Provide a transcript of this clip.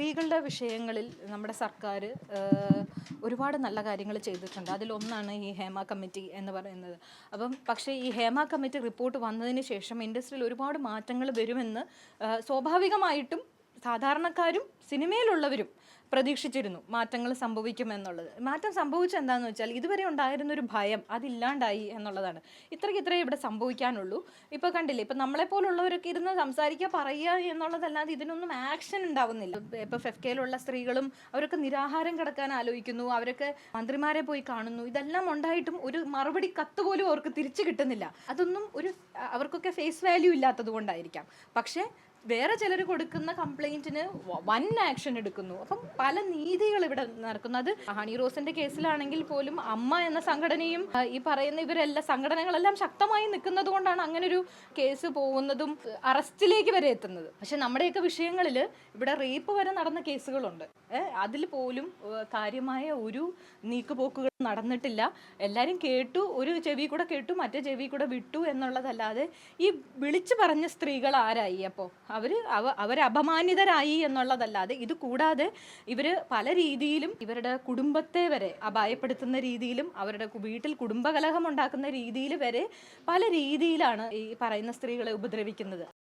സ്ത്രീകളുടെ വിഷയങ്ങളിൽ നമ്മുടെ സർക്കാർ ഒരുപാട് നല്ല കാര്യങ്ങൾ ചെയ്തിട്ടുണ്ട്. അതിലൊന്നാണ് ഈ ഹേമ കമ്മിറ്റി എന്ന് പറയുന്നത്. അപ്പം പക്ഷേ ഈ ഹേമ കമ്മിറ്റി റിപ്പോർട്ട് വന്നതിന് ശേഷം ഇൻഡസ്ട്രിയിൽ ഒരുപാട് മാറ്റങ്ങൾ വരുമെന്ന് സ്വാഭാവികമായിട്ടും സാധാരണക്കാരും സിനിമയിലുള്ളവരും പ്രതീക്ഷിച്ചിരുന്നു മാറ്റങ്ങൾ സംഭവിക്കുമെന്നുള്ളത്. മാറ്റം സംഭവിച്ചത് എന്താണെന്ന് വെച്ചാൽ ഇതുവരെ ഉണ്ടായിരുന്ന ഒരു ഭയം അതില്ലാണ്ടായി എന്നുള്ളതാണ്. ഇത്രയ്ക്ക് ഇത്രയേ ഇവിടെ സംഭവിക്കാനുള്ളൂ. ഇപ്പോൾ കണ്ടില്ലേ ഇപ്പം നമ്മളെപ്പോലുള്ളവരൊക്കെ ഇരുന്ന് സംസാരിക്കുക പറയുക എന്നുള്ളതല്ലാതെ ഇതിനൊന്നും ആക്ഷൻ ഉണ്ടാവുന്നില്ല. ഇപ്പോൾ ഫെഫ്കയിലുള്ള സ്ത്രീകളും അവരൊക്കെ നിരാഹാരം കിടക്കാൻ ആലോചിക്കുന്നു അവരൊക്കെ മന്ത്രിമാരെ പോയി കാണുന്നു. ഇതെല്ലാം ഉണ്ടായിട്ടും ഒരു മറുപടി കത്ത് പോലും അവർക്ക് തിരിച്ചു കിട്ടുന്നില്ല. അതൊന്നും ഒരു അവർക്കൊക്കെ ഫേസ് വാല്യൂ ഇല്ലാത്തത് കൊണ്ടായിരിക്കാം. പക്ഷേ വേറെ ചിലർ കൊടുക്കുന്ന കംപ്ലൈന്റിന് വൻ ആക്ഷൻ എടുക്കുന്നു. അപ്പം പല നീതികൾ ഇവിടെ നടക്കുന്നു. അത് ഹണി റോസിന്റെ കേസിലാണെങ്കിൽ പോലും അമ്മ എന്ന സംഘടനയും ഈ പറയുന്ന ഇവരെല്ലാം സംഘടനകളെല്ലാം ശക്തമായി നിൽക്കുന്നത് കൊണ്ടാണ് അങ്ങനെ ഒരു കേസ് പോകുന്നതും അറസ്റ്റിലേക്ക് വരെ എത്തുന്നത്. പക്ഷെ നമ്മുടെയൊക്കെ വിഷയങ്ങളിൽ ഇവിടെ റേപ്പ് വരെ നടന്ന കേസുകളുണ്ട്. അതിൽ പോലും കാര്യമായ ഒരു നീക്കുപോക്കുകൾ നടന്നിട്ടില്ല. എല്ലാവരും കേട്ടു ഒരു ചെവി കൂടെ കേട്ടു മറ്റേ ചെവി കൂടെ വിട്ടു എന്നുള്ളതല്ലാതെ ഈ വിളിച്ചു പറഞ്ഞ സ്ത്രീകൾ ആരായി? അപ്പോൾ അവർ അവ അവർ അപമാനിതരായി എന്നുള്ളതല്ലാതെ ഇത് കൂടാതെ ഇവർ പല രീതിയിലും ഇവരുടെ കുടുംബത്തെ വരെ അപായപ്പെടുത്തുന്ന രീതിയിലും അവരുടെ വീട്ടിൽ കുടുംബകലഹം ഉണ്ടാക്കുന്ന രീതിയിൽ വരെ പല രീതിയിലാണ് ഈ പറയുന്ന സ്ത്രീകളെ ഉപദ്രവിക്കുന്നത്.